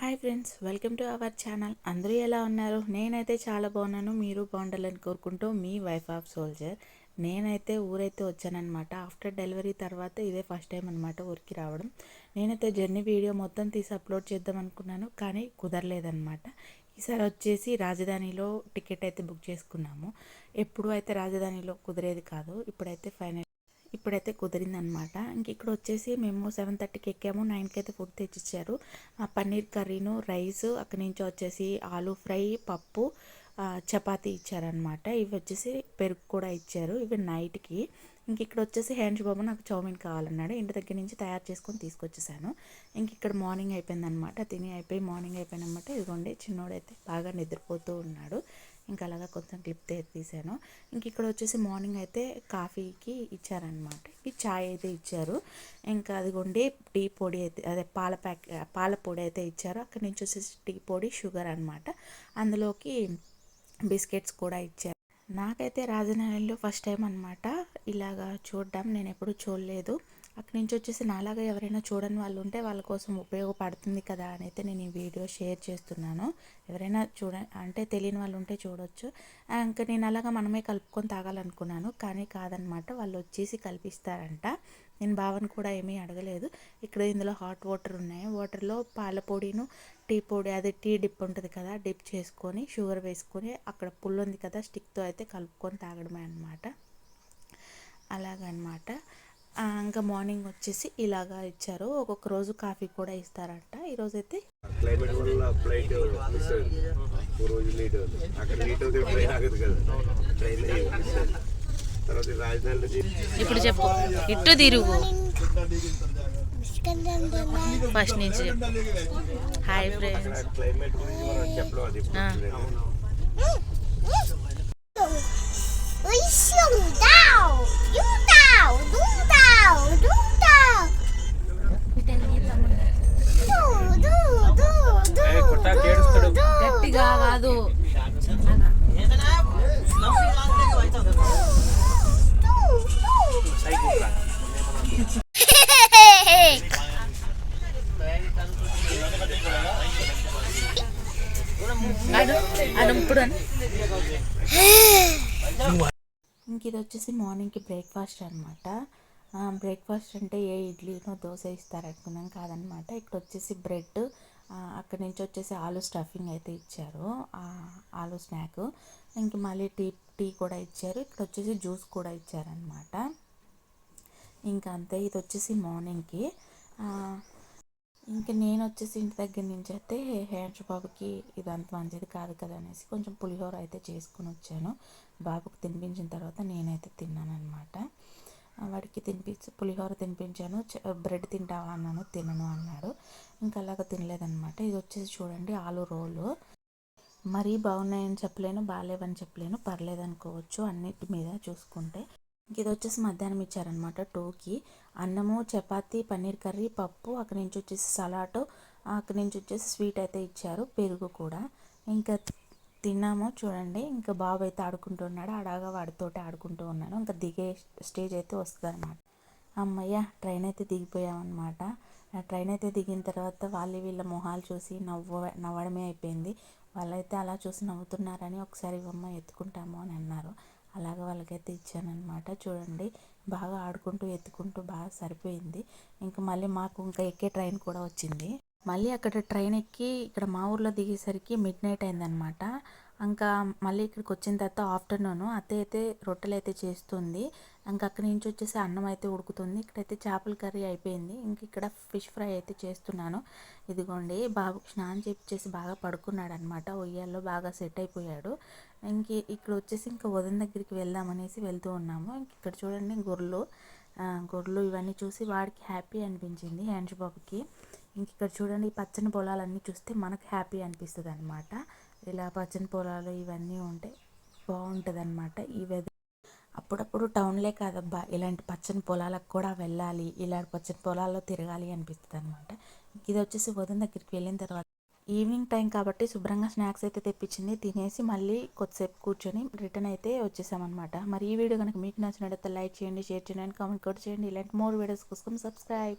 Hi friends welcome to our channel. అందరూ ఎలా ఉన్నారు? నేనైతే చాలా బాగున్నాను. మీరు బాగుండాలని కోరుకుంటూ మీ వైఫ్ ఆఫ్ సోల్జర్ నేనైతే ఊరైతే వచ్చానమాట ఆఫ్టర్ డెలివరీ తర్వాత ఇదే ఫస్ట్ టైం అనమాట ఊరికి రావడం. నేనైతే జర్నీ వీడియో మొత్తం తీసి అప్లోడ్ చేద్దాం అనుకున్నాను కానీ కుదరలేదనమాట ఈసారి వచ్చేసి రాజధానిలో టికెట్ అయితే బుక్ చేసుకున్నాము. ఎప్పుడు అయితే రాజధానిలో కుదిరేది కాదు ఇప్పుడైతే ఫైనల్ ఇప్పుడైతే కుదిరిందనమాట ఇంక ఇక్కడ వచ్చేసి మేము సెవెన్ థర్టీకి ఎక్కాము. నైన్కి అయితే ఫుడ్ తెచ్చిచ్చారు. పన్నీర్ కర్రీను రైస్ అక్కడి నుంచి వచ్చేసి ఆలూ ఫ్రై పప్పు చపాతీ ఇచ్చారనమాట ఇవి వచ్చేసి పెరుగు కూడా ఇచ్చారు. ఇవి నైట్కి. ఇంక ఇక్కడ వచ్చేసి హ్యాండ్స్ బాబు నాకు చౌమిన్ కావాలన్నాడు. ఇంటి దగ్గర నుంచి తయారు చేసుకొని తీసుకొచ్చేసాను. ఇంక ఇక్కడ మార్నింగ్ అయిపోయిందనమాట తిని అయిపోయి మార్నింగ్ అయిపోయిందనమాట ఇదిగోండి చిన్నోడైతే బాగా నిద్రపోతూ ఉన్నాడు. ఇంకా అలాగా కొంచెం క్లిప్ తీసాను ఇంక ఇక్కడ వచ్చేసి మార్నింగ్ అయితే కాఫీకి ఇచ్చారనమాట ఈ చాయ్ అయితే ఇచ్చారు. ఇంకా అదిగోండి టీ పొడి అయితే అదే పాల ప్యాక్ పాల పొడి అయితే ఇచ్చారు. అక్కడి నుంచి వచ్చేసి టీ పొడి షుగర్ అనమాట అందులోకి బిస్కెట్స్ కూడా ఇచ్చారు. నాకైతే రాజనగరంలో ఫస్ట్ టైం అనమాట ఇలాగా చూడడం. నేను ఎప్పుడు చూడలేదు. అక్కడి నుంచి వచ్చేసి నాలాగా ఎవరైనా చూడని వాళ్ళు ఉంటే వాళ్ళ కోసం ఉపయోగపడుతుంది కదా అని అయితే నేను ఈ వీడియో షేర్ చేస్తున్నాను. ఎవరైనా చూడ అంటే తెలియని వాళ్ళు ఉంటే చూడొచ్చు ఇంకా నేను అలాగా మనమే కలుపుకొని తాగాలనుకున్నాను. కానీ కాదనమాట. వాళ్ళు వచ్చేసి కల్పిస్తారంట. నేను భావన కూడా ఏమీ అడగలేదు. ఇక్కడ ఇందులో హాట్ వాటర్ ఉన్నాయి. వాటర్లో పాల పొడిను టీ పొడి అదే టీ డిప్ ఉంటుంది కదా డిప్ చేసుకొని షుగర్ వేసుకొని అక్కడ పుల్లు ఉంది కదా స్టిక్తో అయితే కలుపుకొని తాగడమే అనమాట అలాగనమాట. ఇంకా మార్నింగ్ వచ్చేసి ఇలాగా ఇచ్చారు. ఒక్కొక్క రోజు కాఫీ కూడా ఇస్తారంట. ఈరోజు అయితే క్లైమేట్ వల్ల ఫ్లైట్ మిస్ అయింది. ఓ రోజు లేట్ అవుతుంది. అక్కడ లేట్ అవుతే ట్రైన్ ఆగదు కదా. ట్రైన్ మిస్ అయింది. తర్వాత రాజధానిలో ఇప్పుడు చెప్పు. ఇట్టు తిరుగు. ఫస్ట్ నుంచి హాయ్ ఫ్రెండ్స్ క్లైమేట్ గురించి మనం చెప్పడం ఇంక ఇది వచ్చేసి మార్నింగ్కి బ్రేక్ఫాస్ట్ అనమాట బ్రేక్ఫాస్ట్ అంటే ఏ ఇడ్లీనో దోశ ఇస్తారనుకున్నాం కాదనమాట ఇక్కడ వచ్చేసి బ్రెడ్ అక్కడి నుంచి వచ్చేసి ఆలు స్టఫింగ్ అయితే ఇచ్చారు. ఆలు స్నాక్. ఇంక మళ్ళీ టీ టీ కూడా ఇచ్చారు. ఇక్కడ వచ్చేసి జ్యూస్ కూడా ఇచ్చారనమాట ఇంకా అంతే ఇది వచ్చేసి మార్నింగ్కి. ఇంకా నేను వచ్చేసి ఇంటి దగ్గర నుంచి అయితే హ్యాండ్స్ బాబుకి ఇదంత మంచిది కాదు కదా అనేసి కొంచెం పులిహోర అయితే చేసుకుని వచ్చాను. బాబుకి తినిపించిన తర్వాత నేనైతే తిన్నాను అనమాట వాడికి తినిపించి పులిహోర తినిపించాను బ్రెడ్ తింటావా అన్నాను తినను అన్నాడు. ఇంకా అలాగ తినలేదనమాట ఇది వచ్చేసి చూడండి ఆలు రోలు. మరీ బాగున్నాయని చెప్పలేను బాగాలేవని చెప్పలేను పర్లేదు అనుకోవచ్చు అన్నిటి మీద చూసుకుంటే. ఇది వచ్చేసి మధ్యాహ్నం ఇచ్చారనమాట టూకి. అన్నము చపాతి పన్నీర్ కర్రీ పప్పు అక్కడి నుంచి వచ్చేసి సలాడ్ అక్కడి నుంచి వచ్చేసి స్వీట్ అయితే ఇచ్చారు పెరుగు కూడా. ఇంకా తిన్నాము చూడండి. ఇంకా బాబు అయితే ఆడుకుంటున్నాడు అడాగా వాడితోటి ఆడుకుంటూ ఉన్నాను ఇంకా దిగే స్టేజ్ అయితే వస్తుంది అనమాట అమ్మయ్య ట్రైన్ అయితే దిగిపోయామన్నమాట. ట్రైన్ అయితే దిగిన తర్వాత వాళ్ళు వీళ్ళ మొహాలు చూసి నవ్వ నవ్వడమే అయిపోయింది. వాళ్ళైతే అలా చూసి నవ్వుతున్నారని ఒకసారి ఇవ్వమ్మ ఎత్తుకుంటాము అని అన్నారు. అలాగే వాళ్ళకైతే ఇచ్చానమాట చూడండి బాగా ఆడుకుంటూ ఎత్తుకుంటూ బాగా సరిపోయింది. ఇంకా మళ్ళీ మాకు ఇంకా ఎక్కే ట్రైన్ కూడా వచ్చింది. మళ్ళీ అక్కడ ట్రైన్ ఎక్కి ఇక్కడ మా ఊర్లో దిగేసరికి మిడ్ నైట్ అయిందనమాట ఇంకా మళ్ళీ ఇక్కడికి వచ్చిన తర్వాత ఆఫ్టర్నూన్ అత్త అయితే రొట్టెలు అయితే చేస్తుంది. ఇంకా అక్కడి నుంచి వచ్చేసి అన్నం అయితే ఉడుకుతుంది. ఇక్కడైతే చేపల కర్రీ అయిపోయింది. ఇంక ఇక్కడ ఫిష్ ఫ్రై అయితే చేస్తున్నాను. ఇదిగోండి బాబుకి స్నానం చేసి బాగా పడుకున్నాడు అనమాట ఉయ్యాల్లో బాగా సెట్ అయిపోయాడు. ఇంక ఇక్కడ వచ్చేసి ఇంకా వదిన దగ్గరికి వెళ్దామనేసి వెళ్తూ ఉన్నాము. ఇంక ఇక్కడ చూడండి గొర్రెలు. గొర్రెలు ఇవన్నీ చూసి వాడికి హ్యాపీ అనిపించింది హ్యాండ్స్ బాబుకి. ఇంక ఇక్కడ చూడండి ఈ పచ్చని పొలాలన్నీ చూస్తే మనకు హ్యాపీ అనిపిస్తుంది అనమాట ఇలా పచ్చని పొలాలు ఇవన్నీ ఉంటే బాగుంటుంది అనమాట ఈ వెదర్ అప్పుడప్పుడు టౌన్లే కాదబ్బా ఇలాంటి పచ్చని పొలాలకు కూడా వెళ్ళాలి ఇలాంటి పచ్చని పొలాల్లో తిరగాలి అనిపిస్తుంది అనమాట ఇది వచ్చేసి వదిన దగ్గరికి వెళ్ళిన తర్వాత ఈవినింగ్ టైం కాబట్టి శుభ్రంగా స్నాక్స్ అయితే తెప్పించింది తినేసి మళ్ళీ కొద్దిసేపు కూర్చొని రిటర్న్ అయితే వచ్చేసామన్నమాట. మరి ఈ వీడియో కనుక మీకు నచ్చినట్లయితే లైక్ చేయండి షేర్ చేయండి కామెంట్ కూడా చేయండి. ఇలాంటి మోర్ వీడియోస్ కోసం సబ్స్క్రైబ్.